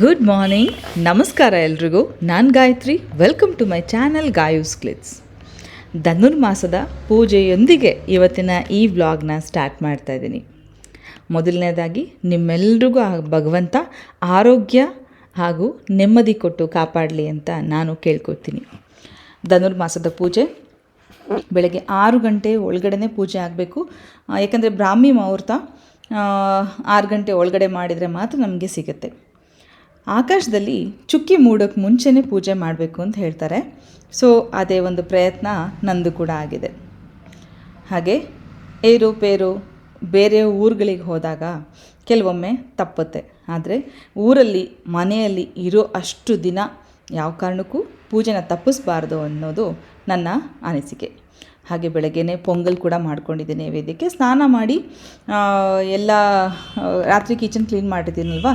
Good morning ನಮಸ್ಕಾರ ಎಲ್ರಿಗೂ. ನಾನು Gayathri. Welcome to my channel ಗಾಯೂಸ್ ಕ್ಲಿಟ್ಸ್ ಧನುರ್ಮಾಸದ ಪೂಜೆಯೊಂದಿಗೆ ಇವತ್ತಿನ ಈ ವ್ಲಾಗ್ನ ಸ್ಟಾರ್ಟ್ ಮಾಡ್ತಾ ಇದ್ದೀನಿ. ಮೊದಲನೇದಾಗಿ, ನಿಮ್ಮೆಲ್ರಿಗೂ ಆ ಭಗವಂತ ಆರೋಗ್ಯ ಹಾಗೂ ನೆಮ್ಮದಿ ಕೊಟ್ಟು ಕಾಪಾಡಲಿ ಅಂತ ನಾನು ಕೇಳ್ಕೊತೀನಿ ಧನುರ್ಮಾಸದ ಪೂಜೆ. ಬೆಳಗ್ಗೆ ಆರು ಗಂಟೆ ಒಳಗಡೆ ಪೂಜೆ ಆಗಬೇಕು. ಯಾಕಂದರೆ ಬ್ರಾಹ್ಮಿ ಮುಹೂರ್ತ ಆರು ಗಂಟೆ ಒಳಗಡೆ ಮಾಡಿದರೆ ಮಾತ್ರ ನಮಗೆ ಸಿಗುತ್ತೆ. ಆಕಾಶದಲ್ಲಿ ಚುಕ್ಕಿ ಮೂಡೋಕ್ಕೆ ಮುಂಚೆನೇ ಪೂಜೆ ಮಾಡಬೇಕು ಅಂತ ಹೇಳ್ತಾರೆ. ಸೊ ಅದೇ ಒಂದು ಪ್ರಯತ್ನ ನಂದು ಕೂಡ ಆಗಿದೆ. ಹಾಗೆ ಏರುಪೇರು ಬೇರೆ ಊರುಗಳಿಗೆ ಹೋದಾಗ ಕೆಲವೊಮ್ಮೆ ತಪ್ಪುತ್ತೆ. ಆದರೆ, ಊರಲ್ಲಿ, ಮನೆಯಲ್ಲಿ ಇರೋ ಅಷ್ಟು ದಿನ ಯಾವ ಕಾರಣಕ್ಕೂ ಪೂಜೆನ ತಪ್ಪಿಸ್ಬಾರ್ದು ಅನ್ನೋದು ನನ್ನ ಅನಿಸಿಕೆ. ಹಾಗೆ ಬೆಳಗ್ಗೆನೇ ಪೊಂಗಲ್ ಕೂಡ ಮಾಡ್ಕೊಂಡಿದ್ದೀನಿ ನೈವೇದ್ಯಕ್ಕೆ. ಸ್ನಾನ ಮಾಡಿ ಎಲ್ಲ ರಾತ್ರಿ ಕಿಚನ್ ಕ್ಲೀನ್ ಮಾಡಿದ್ದೀನಲ್ವ?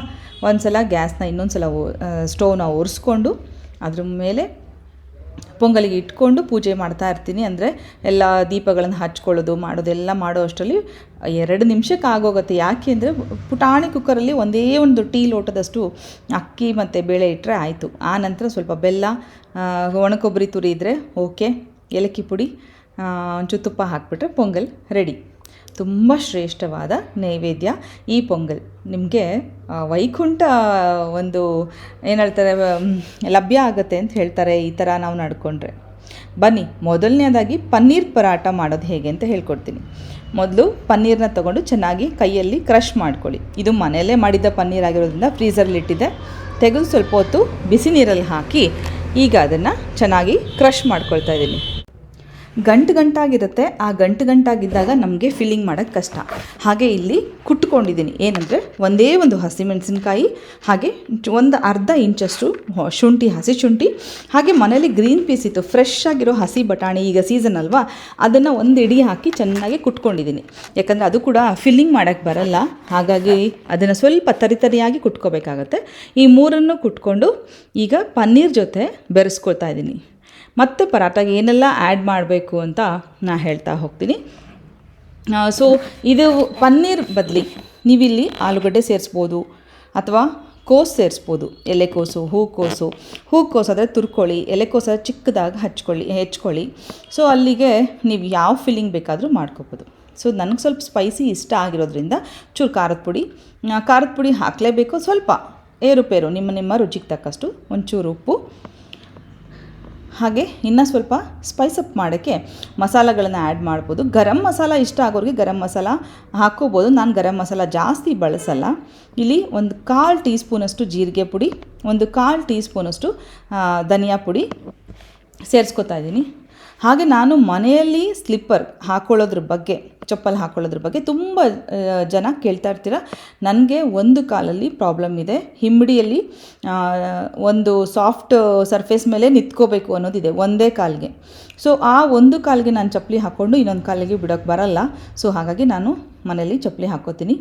ಒಂದು ಸಲ ಗ್ಯಾಸ್ನ ಇನ್ನೊಂದು ಸಲ ಸ್ಟೋವ್ನ ಒರೆಸ್ಕೊಂಡು, ಅದ್ರ ಮೇಲೆ ಪೊಂಗಲಿಗೆ ಇಟ್ಕೊಂಡು ಪೂಜೆ ಮಾಡ್ತಾ ಇರ್ತೀನಿ. ಅಂದರೆ ಎಲ್ಲ ದೀಪಗಳನ್ನು ಹಚ್ಕೊಳ್ಳೋದು, ಮಾಡೋದೆಲ್ಲ ಮಾಡೋ ಅಷ್ಟರಲ್ಲಿ ಎರಡು ನಿಮಿಷಕ್ಕೆ ಆಗೋಗುತ್ತೆ. ಯಾಕೆ ಅಂದರೆ ಪುಟಾಣಿ ಕುಕ್ಕರಲ್ಲಿ ಒಂದೇ ಒಂದು ಟೀ ಲೋಟದಷ್ಟು ಅಕ್ಕಿ ಮತ್ತು ಬೇಳೆ ಇಟ್ಟರೆ ಆಯಿತು. ಆ ನಂತರ ಸ್ವಲ್ಪ ಬೆಲ್ಲ ಒಣಕೊಬ್ಬರಿ ತುರಿ ಇದ್ದರೆ ಓಕೆ. ಏಲಕ್ಕಿ ಪುಡಿ ಒಂಚೂರು ತುಪ್ಪ ಹಾಕಿಬಿಟ್ರೆ ಪೊಂಗಲ್ ರೆಡಿ ತುಂಬ ಶ್ರೇಷ್ಠವಾದ ನೈವೇದ್ಯ ಈ ಪೊಂಗಲ್. ನಿಮಗೆ ವೈಕುಂಠ ಒಂದು, ಏನು ಹೇಳ್ತಾರೆ ಲಭ್ಯ ಆಗುತ್ತೆ ಅಂತ ಹೇಳ್ತಾರೆ ಈ ಥರ ನಾವು ನಡ್ಕೊಂಡ್ರೆ. ಬನ್ನಿ, ಮೊದಲನೇದಾಗಿ ಪನ್ನೀರ್ ಪರಾಟ ಮಾಡೋದು ಹೇಗೆ ಅಂತ ಹೇಳ್ಕೊಡ್ತೀನಿ. ಮೊದಲು ಪನ್ನೀರನ್ನ ತೊಗೊಂಡು ಚೆನ್ನಾಗಿ ಕೈಯಲ್ಲಿ ಕ್ರಷ್ ಮಾಡ್ಕೊಳ್ಳಿ. ಇದು ಮನೆಯಲ್ಲೇ ಮಾಡಿದ ಪನ್ನೀರ್ ಆಗಿರೋದ್ರಿಂದ ಫ್ರೀಸರಲ್ಲಿ ಇಟ್ಟಿದೆ. ತೆಗೆದು ಸ್ವಲ್ಪ ಹೊತ್ತು ಬಿಸಿ ನೀರಲ್ಲಿ ಹಾಕಿ ಈಗ ಅದನ್ನು ಚೆನ್ನಾಗಿ ಕ್ರಷ್ ಮಾಡ್ಕೊಳ್ತಾ ಇದ್ದೀನಿ. ಗಂಟು ಗಂಟಾಗಿರುತ್ತೆ, ಆ ಗಂಟು ಗಂಟಾಗಿದ್ದಾಗ ನಮಗೆ ಫಿಲ್ಲಿಂಗ್ ಮಾಡೋಕ್ಕೆ ಕಷ್ಟ. ಹಾಗೆ ಇಲ್ಲಿ ಕುಟ್ಕೊಂಡಿದ್ದೀನಿ. ಏನಂದರೆ ಒಂದೇ ಒಂದು ಹಸಿಮೆಣಸಿನ್ಕಾಯಿ ಹಾಗೆ ಒಂದು ಅರ್ಧ ಇಂಚಷ್ಟು ಶುಂಠಿ ಹಸಿ ಶುಂಠಿ, ಹಾಗೆ ಮನೇಲಿ ಗ್ರೀನ್ ಪೀಸ್ ಇತ್ತು ಫ್ರೆಶ್ ಆಗಿರೋ ಹಸಿ ಬಟಾಣಿ ಈಗ ಸೀಸನ್ ಅಲ್ವಾ, ಅದನ್ನು ಒಂದು ಇಡಿ ಹಾಕಿ ಚೆನ್ನಾಗಿ ಕುಟ್ಕೊಂಡಿದ್ದೀನಿ. ಯಾಕಂದರೆ ಅದು ಕೂಡ ಫಿಲ್ಲಿಂಗ್ ಮಾಡೋಕ್ಕೆ ಬರಲ್ಲ. ಹಾಗಾಗಿ ಅದನ್ನು ಸ್ವಲ್ಪ ತರಿತರಿಯಾಗಿ ಕುಟ್ಕೋಬೇಕಾಗತ್ತೆ. ಈ ಮೂರನ್ನು ಕುಟ್ಕೊಂಡು ಈಗ ಪನ್ನೀರ್ ಜೊತೆ ಬೆರೆಸ್ಕೊಳ್ತಾ ಇದ್ದೀನಿ. ಮತ್ತು ಪರಾಟಾಗೆ ಏನೆಲ್ಲ ಆ್ಯಡ್ ಮಾಡಬೇಕು ಅಂತ ನಾ ಹೇಳ್ತಾ ಹೋಗ್ತೀನಿ. ಸೊ ಇದು ಪನ್ನೀರ್ ಬದಲಿ ನೀವಿಲ್ಲಿ ಆಲೂಗಡ್ಡೆ ಸೇರಿಸ್ಬೋದು ಅಥವಾ ಕೋಸು ಸೇರಿಸ್ಬೋದು. ಎಲೆಕೋಸು ಹೂಕೋಸು ಹೂಕೋಸು ಆದರೆ ತುರ್ಕೊಳ್ಳಿ ಎಲೆಕೋಸು ಆದರೆ ಚಿಕ್ಕದಾಗಿ ಹಚ್ಕೊಳ್ಳಿ, ಹೆಚ್ಕೊಳ್ಳಿ. ಸೊ ಅಲ್ಲಿಗೆ ನೀವು ಯಾವ ಫಿಲ್ಲಿಂಗ್ ಬೇಕಾದರೂ ಮಾಡ್ಕೋಬೋದು. ಸೊ ನನಗೆ ಸ್ವಲ್ಪ ಸ್ಪೈಸಿ ಇಷ್ಟ ಆಗಿರೋದ್ರಿಂದ ಚೂರು ಖಾರದ ಪುಡಿ ಖಾರದ ಪುಡಿ ಹಾಕಲೇಬೇಕು ಸ್ವಲ್ಪ. ಏರುಪೇರು, ನಿಮ್ಮ ನಿಮ್ಮ ರುಚಿಗೆ ತಕ್ಕಷ್ಟು ಒಂಚೂರು ಉಪ್ಪು ಹಾಗೆ ಇನ್ನು ಸ್ವಲ್ಪ ಸ್ಪೈಸ್ ಅಪ್ ಮಾಡೋಕ್ಕೆ ಮಸಾಲಗಳನ್ನು ಆ್ಯಡ್ ಮಾಡ್ಬೋದು. ಗರಂ ಮಸಾಲ ಇಷ್ಟ ಆಗೋರಿಗೆ ಗರಂ ಮಸಾಲ ಹಾಕ್ಕೋಬೋದು. ನಾನು ಗರಂ ಮಸಾಲ ಜಾಸ್ತಿ ಬಳಸಲ್ಲ. ಇಲ್ಲಿ ಒಂದು ಕಾಲು ಟೀ ಸ್ಪೂನಷ್ಟು ಜೀರಿಗೆ ಪುಡಿ, ಒಂದು ಕಾಲು ಟೀ ಸ್ಪೂನಷ್ಟು ಧನಿಯಾ ಪುಡಿ ಸೇರಿಸ್ಕೊತಾ ಇದ್ದೀನಿ. ಹಾಗೆ ನಾನು ಮನೆಯಲ್ಲಿ ಸ್ಲಿಪ್ಪರ್ ಹಾಕ್ಕೊಳ್ಳೋದ್ರ ಬಗ್ಗೆ ಚಪ್ಪಲ್ ಹಾಕೊಳ್ಳೋದ್ರ ಬಗ್ಗೆ ತುಂಬ ಜನ ಕೇಳ್ತಾ ಇರ್ತೀರ. ನನಗೆ ಒಂದು ಕಾಲಲ್ಲಿ ಪ್ರಾಬ್ಲಮ್ ಇದೆ. ಹಿಮ್ಮಡಿಯಲ್ಲಿ ಒಂದು ಸಾಫ್ಟ್ ಸರ್ಫೇಸ್ ಮೇಲೆ ನಿಂತ್ಕೋಬೇಕು ಅನ್ನೋದಿದೆ ಒಂದೇ ಕಾಲಿಗೆ. ಸೊ ಆ ಒಂದು ಕಾಲಿಗೆ ನಾನು ಚಪ್ಪಲಿ ಹಾಕ್ಕೊಂಡು ಇನ್ನೊಂದು ಕಾಲಿಗೆ ಬಿಡೋಕ್ಕೆ ಬರಲ್ಲ. ಸೊ ಹಾಗಾಗಿ ನಾನು ಮನೇಲಿ ಚಪ್ಪಲಿ ಹಾಕ್ಕೋತೀನಿ.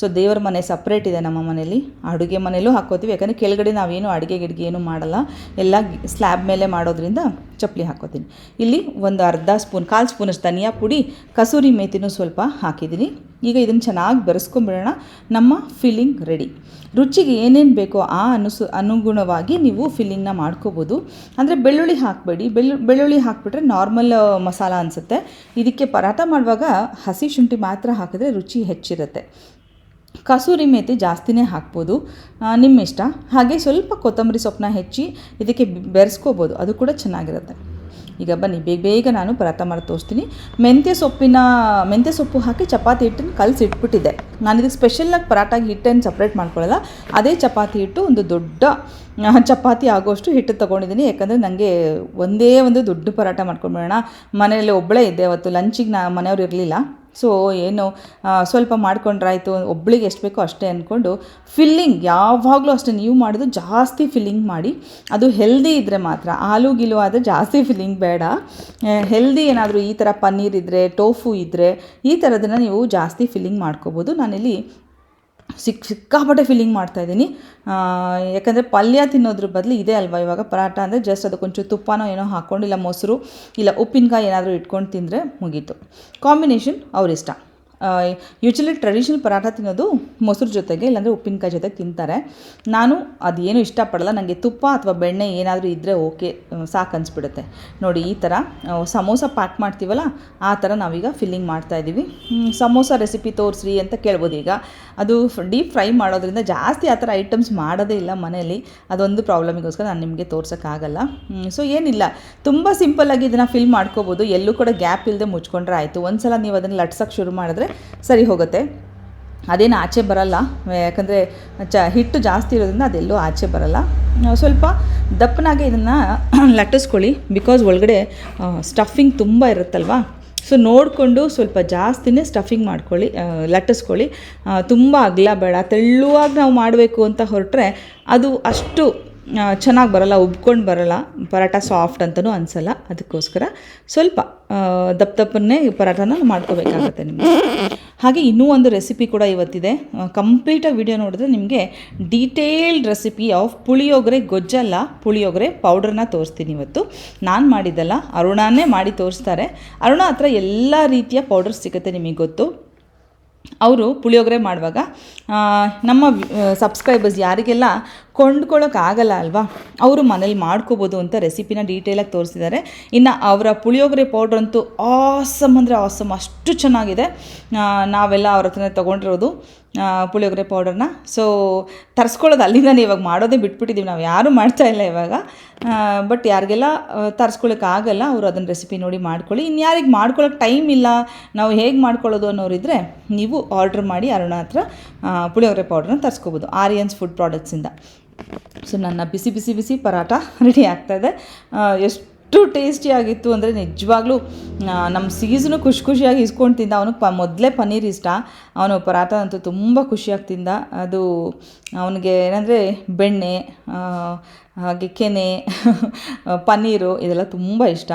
ಸೊ ದೇವರ ಮನೆ ಸಪ್ರೇಟ್ ಇದೆ ನಮ್ಮ ಮನೇಲಿ ಅಡುಗೆ ಮನೆಯಲ್ಲೂ ಹಾಕ್ಕೋತೀವಿ. ಯಾಕಂದರೆ ಕೆಳಗಡೆ ನಾವೇನು ಅಡುಗೆ ಗಿಡಿಗೆ ಏನು ಮಾಡಲ್ಲ. ಎಲ್ಲ ಸ್ಲ್ಯಾಬ್ ಮೇಲೆ ಮಾಡೋದ್ರಿಂದ ಚಪ್ಪಲಿ ಹಾಕ್ಕೋತೀನಿ. ಇಲ್ಲಿ ಒಂದು ಅರ್ಧ ಸ್ಪೂನ್ ಕಾಲು ಸ್ಪೂನಷ್ಟು ಧನಿಯಾ ಪುಡಿ, ಕಸೂರಿ ಮೇಥಿನೂ ಸ್ವಲ್ಪ ಹಾಕಿದ್ದೀನಿ. ಈಗ ಇದನ್ನು ಚೆನ್ನಾಗಿ ಬೆರೆಸ್ಕೊಂಬಿಡೋಣ. ನಮ್ಮ ಫಿಲ್ಲಿಂಗ್ ರೆಡಿ ರುಚಿಗೆ ಏನೇನು ಬೇಕೋ ಆ ಅನುಸು, ಅನುಗುಣವಾಗಿ ನೀವು ಫಿಲ್ಲಿಂಗ್ನ ಮಾಡ್ಕೋಬೋದು. ಅಂದರೆ ಬೆಳ್ಳುಳ್ಳಿ ಹಾಕಬೇಡಿ. ಬೆಳ್ಳು, ಬೆಳ್ಳುಳ್ಳಿ ಹಾಕಿಬಿಟ್ರೆ ನಾರ್ಮಲ್ ಮಸಾಲ ಅನಿಸುತ್ತೆ. ಇದಕ್ಕೆ ಪರಾಟ ಮಾಡುವಾಗ ಹಸಿ ಶುಂಠಿ ಮಾತ್ರ ಹಾಕಿದ್ರೆ ರುಚಿ ಹೆಚ್ಚಿರುತ್ತೆ. ಕಸೂರಿ ಮೇಥಿ ಜಾಸ್ತಿನೇ ಹಾಕ್ಬೋದು. ನಿಮ್ಮ ಇಷ್ಟ ಹಾಗೆ ಸ್ವಲ್ಪ ಕೊತ್ತಂಬರಿ ಸೊಪ್ಪನ್ನ ಹೆಚ್ಚಿ ಇದಕ್ಕೆ ಬೆರೆಸ್ಕೋಬೋದು. ಅದು ಕೂಡ ಚೆನ್ನಾಗಿರುತ್ತೆ. ಈಗ ಬನ್ನಿ, ಬೇಗ ಬೇಗ ನಾನು ಪರಾತ ಮಾಡಿ ತೋರಿಸ್ತೀನಿ. ಮೆಂತ್ಯ ಸೊಪ್ಪಿನ, ಮೆಂತ್ಯ ಸೊಪ್ಪು ಹಾಕಿ ಚಪಾತಿ ಹಿಟ್ಟನ್ನು ಕಲಸಿ ಇಟ್ಬಿಟ್ಟಿದ್ದೆ ನಾನು ಇದಕ್ಕೆ ಸ್ಪೆಷಲ್ಲಾಗಿ ಪರಾಟಾಗಿ ಹಿಟ್ಟನ್ನು ಸಪ್ರೇಟ್ ಮಾಡ್ಕೊಳ್ಳಲ್ಲ ಅದೇ ಚಪಾತಿ ಹಿಟ್ಟು ಒಂದು ದೊಡ್ಡ ಚಪಾತಿ ಆಗೋಷ್ಟು ಹಿಟ್ಟು ತೊಗೊಂಡಿದ್ದೀನಿ ಯಾಕಂದರೆ ನನಗೆ ಒಂದೇ ಒಂದು ದೊಡ್ಡ ಪರಾಟ ಮಾಡ್ಕೊಂಡ್ಬಿಡೋಣ ಮನೆಯಲ್ಲಿ ಒಬ್ಬಳೇ ಇದ್ದೆ, ಅವತ್ತು ಲಂಚಿಗೆ ನಾ ಮನೆಯವ್ರು ಇರಲಿಲ್ಲ. ಸೊ ಏನು ಸ್ವಲ್ಪ ಮಾಡ್ಕೊಂಡ್ರಾಯ್ತು, ಒಬ್ಳಿಗೆ ಎಷ್ಟು ಬೇಕೋ ಅಷ್ಟೇ ಅಂದ್ಕೊಂಡು ಫಿಲ್ಲಿಂಗ್ ಯಾವಾಗಲೂ ಅಷ್ಟೇ ನೀವು ಮಾಡೋದು ಜಾಸ್ತಿ ಫಿಲ್ಲಿಂಗ್ ಮಾಡಿ, ಅದು ಹೆಲ್ದಿ ಇದ್ದರೆ ಮಾತ್ರ ಆಲೂ ಗಿಲು ಆದರೆ ಜಾಸ್ತಿ ಫಿಲ್ಲಿಂಗ್ ಬೇಡ. ಹೆಲ್ದಿ ಏನಾದರೂ ಈ ಥರ ಪನ್ನೀರ್ ಇದ್ದರೆ ಟೋಫು ಇದ್ದರೆ ಈ ಥರದನ್ನು ನೀವು ಜಾಸ್ತಿ ಫಿಲ್ಲಿಂಗ್ ಮಾಡ್ಕೋಬೋದು. ನಾನಿಲ್ಲಿ ಸಿಕ್ ಸಿಕ್ಕಾಪಟ್ಟೆ ಫಿಲ್ಲಿಂಗ್ ಮಾಡ್ತಾಯಿದ್ದೀನಿ ಯಾಕಂದರೆ ಪಲ್ಯ ತಿನ್ನೋದ್ರ ಬದಲು ಇದೆ ಅಲ್ವಾ ಇವಾಗ? ಪರಾಟ ಅಂದರೆ ಜಸ್ಟ್ ಅದಕ್ಕೊಂಚೂರು ತುಪ್ಪನೋ ಏನೋ ಹಾಕ್ಕೊಂಡು ಇಲ್ಲ ಮೊಸರು, ಇಲ್ಲ ಉಪ್ಪಿನಕಾಯಿ ಏನಾದರೂ ಇಟ್ಕೊಂಡು ತಿಂದರೆ ಮುಗೀತು. ಕಾಂಬಿನೇಷನ್ ಅವ್ರಿಷ್ಟ. ಯೂಶ್ವಲಿ ಟ್ರೆಡಿಷ್ನಲ್ ಪರಾಠ ತಿನ್ನೋದು ಮೊಸರು ಜೊತೆಗೆ ಇಲ್ಲಾಂದರೆ ಉಪ್ಪಿನಕಾಯಿ ಜೊತೆಗೆ ತಿಂತಾರೆ. ನಾನು ಅದೇನು ಇಷ್ಟಪಡಲ್ಲ. ನನಗೆ ತುಪ್ಪ ಅಥವಾ ಬೆಣ್ಣೆ ಏನಾದರೂ ಇದ್ದರೆ ಓಕೆ ಸಾಕು ಅನಿಸ್ಬಿಡುತ್ತೆ. ನೋಡಿ ಈ ಥರ ಸಮೋಸ ಪ್ಯಾಕ್ ಮಾಡ್ತೀವಲ್ಲ ಆ ಥರ ನಾವೀಗ ಫಿಲ್ಲಿಂಗ್ ಮಾಡ್ತಾ ಹ್ಮ್, ಸಮೋಸ ರೆಸಿಪಿ ತೋರಿಸ್ರಿ ಅಂತ ಕೇಳ್ಬೋದು ಈಗ. ಅದು ಡೀಪ್ ಫ್ರೈ ಮಾಡೋದ್ರಿಂದ ಜಾಸ್ತಿ ಆ ಥರ ಐಟಮ್ಸ್ ಮಾಡೋದೇ ಇಲ್ಲ ಮನೆಯಲ್ಲಿ. ಅದೊಂದು ಪ್ರಾಬ್ಲಮಿಗೋಸ್ಕರ ನಾನು ನಿಮಗೆ ತೋರ್ಸೋಕ್ಕಾಗಲ್ಲ. ಸೊ ಏನಿಲ್ಲ. ತುಂಬ ಸಿಂಪಲ್ಲಾಗಿ ಇದನ್ನು ಫಿಲ್ ಮಾಡ್ಕೋಬೋದು. ಎಲ್ಲೂ ಕೂಡ ಗ್ಯಾಪ್ ಇಲ್ಲದೆ ಮುಚ್ಕೊಂಡ್ರೆ ಆಯಿತು. ಒಂದು ಸಲ ನೀವು ಅದನ್ನು ಲಟ್ಸೋಕ್ಕೆ ಶುರು ಮಾಡಿದ್ರೆ ಸರಿ ಹೋಗುತ್ತೆ. ಅದೇನು ಆಚೆ ಬರಲ್ಲ. ಯಾಕಂದರೆ ಚ ಹಿಟ್ಟು ಜಾಸ್ತಿ ಇರೋದ್ರಿಂದ ಅದೆಲ್ಲೂ ಆಚೆ ಬರಲ್ಲ. ಸ್ವಲ್ಪ ದಪ್ಪನಾಗೆ ಇದನ್ನು ಲಟ್ಟಿಸ್ಕೊಳ್ಳಿ. ಬಿಕಾಸ್ ಒಳಗಡೆ ಸ್ಟಫಿಂಗ್ ತುಂಬ ಇರುತ್ತಲ್ವಾ? ಸೊ ನೋಡಿಕೊಂಡು ಸ್ವಲ್ಪ ಜಾಸ್ತಿನೇ ಸ್ಟಫಿಂಗ್ ಮಾಡ್ಕೊಳ್ಳಿ ಲಟ್ಟಿಸ್ಕೊಳ್ಳಿ. ತುಂಬ ಅಗಲ ಬೇಡ. ತೆಳ್ಳುವಾಗಿ ನಾವು ಮಾಡಬೇಕು ಅಂತ ಹೊರಟ್ರೆ ಅದು ಅಷ್ಟು ಚೆನ್ನಾಗಿ ಬರಲ್ಲ, ಉಬ್ಕೊಂಡು ಬರಲ್ಲ. ಪರಾಟ ಸಾಫ್ಟ್ ಅಂತಲೂ ಅನಿಸಲ್ಲ. ಅದಕ್ಕೋಸ್ಕರ ಸ್ವಲ್ಪ ದಪ್ಪ ದಪ್ಪನ್ನೇ ಪರಾಟನ ಮಾಡ್ಕೋಬೇಕಾಗತ್ತೆ ನಿಮಗೆ. ಹಾಗೆ ಇನ್ನೂ ಒಂದು ರೆಸಿಪಿ ಕೂಡ ಇವತ್ತಿದೆ. ಕಂಪ್ಲೀಟಾಗಿ ವಿಡಿಯೋ ನೋಡಿದ್ರೆ ನಿಮಗೆ ಡೀಟೇಲ್ಡ್ ರೆಸಿಪಿ ಆಫ್ ಪುಳಿಯೋಗರೆ ಗೊಜ್ಜಲ್ಲ, ಪುಳಿಯೋಗರೆ ಪೌಡ್ರನ್ನ ತೋರಿಸ್ತೀನಿ ಇವತ್ತು. ನಾನು ಮಾಡಿದ್ದಲ್ಲ, ಅರುಣಾನೇ ಮಾಡಿ ತೋರಿಸ್ತಾರೆ. ಅರುಣ ಹತ್ರ ಎಲ್ಲ ರೀತಿಯ ಪೌಡರ್ ಸಿಗುತ್ತೆ ನಿಮಗೆ ಗೊತ್ತು. ಅವರು ಪುಳಿಯೋಗರೆ ಮಾಡುವಾಗ ನಮ್ಮ ಸಬ್ಸ್ಕ್ರೈಬರ್ಸ್ ಯಾರಿಗೆಲ್ಲ ಕೊಂಡ್ಕೊಳ್ಳೋಕ್ಕಾಗಲ್ಲ ಅಲ್ವಾ, ಅವರು ಮನೇಲಿ ಮಾಡ್ಕೋಬೋದು ಅಂತ ರೆಸಿಪಿನ ಡೀಟೇಲಾಗಿ ತೋರಿಸಿದ್ದಾರೆ. ಇನ್ನು ಅವರ ಪುಳಿಯೋಗರೆ ಪೌಡ್ರ್ ಅಂತೂ ಆಸಮ್ ಅಂದರೆ ಆಸಮ್ ಅಷ್ಟು ಚೆನ್ನಾಗಿದೆ. ನಾವೆಲ್ಲ ಅವ್ರ ಹತ್ರನೇ ತೊಗೊಂಡಿರೋದು. ಪುಳಿಯೋಗರೆ ಪೌಡರ್ನ ಸೊ ತರಿಸ್ಕೊಳ್ಳೋದು ಅಲ್ಲಿಂದಲೇ ಇವಾಗ ಮಾಡೋದೇ ಬಿಟ್ಬಿಟ್ಟಿದ್ದೀವಿ ನಾವು. ಯಾರೂ ಮಾಡ್ತಾ ಇಲ್ಲ ಇವಾಗ. ಬಟ್ ಯಾರಿಗೆಲ್ಲ ತರಿಸ್ಕೊಳ್ಳೋಕ್ಕಾಗಲ್ಲ ಅವರು ಅದನ್ನು ರೆಸಿಪಿ ನೋಡಿ ಮಾಡ್ಕೊಳ್ಳಿ. ಇನ್ನು ಯಾರಿಗೆ ಮಾಡ್ಕೊಳ್ಳೋಕೆ ಟೈಮ್ ಇಲ್ಲ, ನಾವು ಹೇಗೆ ಮಾಡ್ಕೊಳ್ಳೋದು ಅನ್ನೋರಿದ್ದರೆ ನೀವು ಆರ್ಡ್ರ್ ಮಾಡಿ ಅರುಣ ಹತ್ರ ಪುಳಿಯೋಗರೆ ಪೌಡ್ರನ್ನ ತರಿಸ್ಕೋಬೋದು. ಆರಿಯನ್ಸ್ ಫುಡ್ ಪ್ರಾಡಕ್ಟ್ಸಿಂದ ಸೊ ನನ್ನ ಬಿಸಿ ಬಿಸಿ ಬಿಸಿ ಪರಾಟ ರೆಡಿ ಆಗ್ತಾಯಿದೆ ಎಷ್ಟು ಟೇಸ್ಟಿಯಾಗಿತ್ತು ಅಂದರೆ ನಿಜವಾಗ್ಲೂ ನಮ್ಮ ಸೀಸನು ಖುಷಿ ಖುಷಿಯಾಗಿ ಇಸ್ಕೊಂಡು ತಿಂದ. ಅವನು ಪ, ಮೊದಲೇ ಪನ್ನೀರ್ ಇಷ್ಟ. ಅವನು ಪರಾಠ ಅಂತೂ ತುಂಬ ಖುಷಿಯಾಗಿ ತಿಂದ. ಅದು ಅವನಿಗೆ ಏನಂದರೆ ಬೆಣ್ಣೆ ಹಾಗೆ ಕೆನೆ, ಪನ್ನೀರು ಇದೆಲ್ಲ ತುಂಬ ಇಷ್ಟ.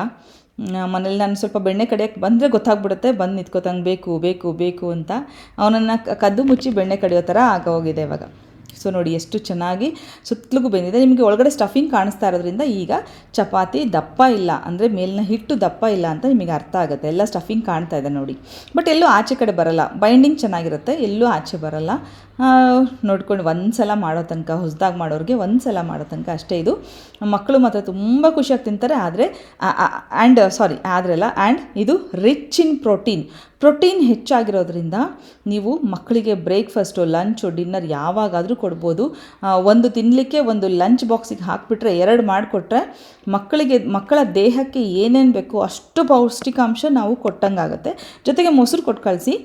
ಮನೇಲಿ ನಾನು ಸ್ವಲ್ಪ ಬೆಣ್ಣೆ ಕಡಿಯೋಕೆ ಬಂದರೆ ಗೊತ್ತಾಗ್ಬಿಡುತ್ತೆ. ಬಂದು ನಿಂತ್ಕೋತಂಗೆ ಬೇಕು ಬೇಕು ಬೇಕು ಅಂತ. ಅವನನ್ನು ಕದ್ದು ಮುಚ್ಚಿ ಬೆಣ್ಣೆ ಕಡಿಯೋ ಥರ ಆಗೋಗಿದೆ ಇವಾಗ. ಸೊ ನೋಡಿ, ಎಷ್ಟು ಚೆನ್ನಾಗಿ ಸುತ್ತಲಿಗೂ ಬೆಂದಿದೆ. ನಿಮಗೆ ಒಳಗಡೆ ಸ್ಟಫಿಂಗ್ ಕಾಣಿಸ್ತಾ ಇರೋದ್ರಿಂದ ಈಗ ಚಪಾತಿ ದಪ್ಪ ಇಲ್ಲ, ಅಂದರೆ ಮೇಲಿನ ಹಿಟ್ಟು ದಪ್ಪ ಇಲ್ಲ ಅಂತ ನಿಮಗೆ ಅರ್ಥ ಆಗುತ್ತೆ. ಎಲ್ಲ ಸ್ಟಫಿಂಗ್ ಕಾಣ್ತಾ ಇದೆ ನೋಡಿ. ಬಟ್ ಎಲ್ಲೂ ಆಚೆ ಕಡೆ ಬರಲ್ಲ. ಬೈಂಡಿಂಗ್ ಚೆನ್ನಾಗಿರುತ್ತೆ, ಎಲ್ಲೂ ಆಚೆ ಬರಲ್ಲ. ನೋಡ್ಕೊಂಡು ಒಂದು ಸಲ ಮಾಡೋ ತನಕ, ಹೊಸದಾಗಿ ಮಾಡೋರಿಗೆ ಒಂದು ಸಲ ಮಾಡೋ ತನಕ ಅಷ್ಟೇ ಇದು. ಮಕ್ಕಳು ಮಾತ್ರ ತುಂಬ ಖುಷಿಯಾಗಿ ತಿಂತಾರೆ, ಆದರೆ ಆ್ಯಂಡ್ ಸಾರಿ ಆದ್ರಲ್ಲ ಆ್ಯಂಡ್ ಇದು ರಿಚ್ ಇನ್ ಪ್ರೋಟೀನ್ ಪ್ರೋಟೀನ್ ಹೆಚ್ಚಾಗಿರೋದ್ರಿಂದ ನೀವು ಮಕ್ಕಳಿಗೆ ಬ್ರೇಕ್ಫಾಸ್ಟು ಲಂಚು ಡಿನ್ನರ್ ಯಾವಾಗಾದರೂ ಕೊಡ್ಬೋದು. ಒಂದು ತಿನ್ನಲಿಕ್ಕೆ ಒಂದು ಲಂಚ್ ಬಾಕ್ಸಿಗೆ ಹಾಕಿಬಿಟ್ರೆ ಎರಡು ಮಾಡಿಕೊಟ್ರೆ ಮಕ್ಕಳಿಗೆ ಮಕ್ಕಳ ದೇಹಕ್ಕೆ ಏನೇನು ಬೇಕೋ ಅಷ್ಟು ಪೌಷ್ಟಿಕಾಂಶ ನಾವು ಕೊಟ್ಟಂಗಾಗುತ್ತೆ. ಜೊತೆಗೆ ಮೊಸರು ಕೊಟ್ಟು ಕಳಿಸಿ